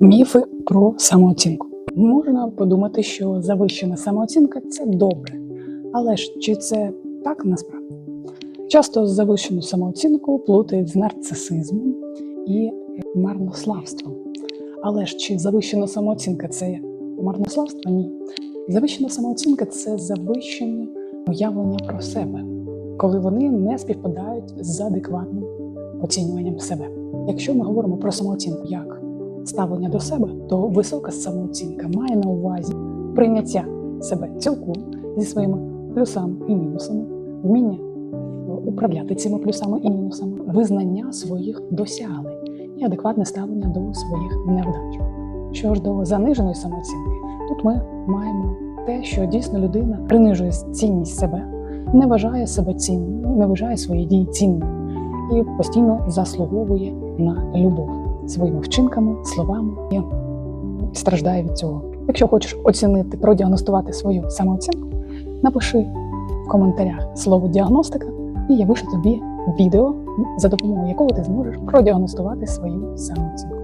Міфи про самооцінку. Можна подумати, що завищена самооцінка це добре. Але ж чи це так насправді? Часто завищену самооцінку плутають з нарцисизмом і марнославством. Але ж чи завищена самооцінка це марнославство? Ні. Завищена самооцінка це завищені уявлення про себе, коли вони не співпадають з адекватним оцінюванням себе. Якщо ми говоримо про самооцінку як ставлення до себе, то висока самооцінка має на увазі прийняття себе цілком зі своїми плюсами і мінусами, вміння управляти цими плюсами і мінусами, визнання своїх досягнень і адекватне ставлення до своїх невдач. Що ж до заниженої самооцінки, тут ми маємо те, що дійсно людина принижує цінність себе, не вважає себе цінною, не вважає свої дії цінними і постійно заслуговує на любов своїми вчинками, словами і страждає від цього. Якщо хочеш оцінити, продіагностувати свою самооцінку, напиши в коментарях слово діагностика, і я вишу тобі відео, за допомогою якого ти зможеш продіагностувати свою самооцінку.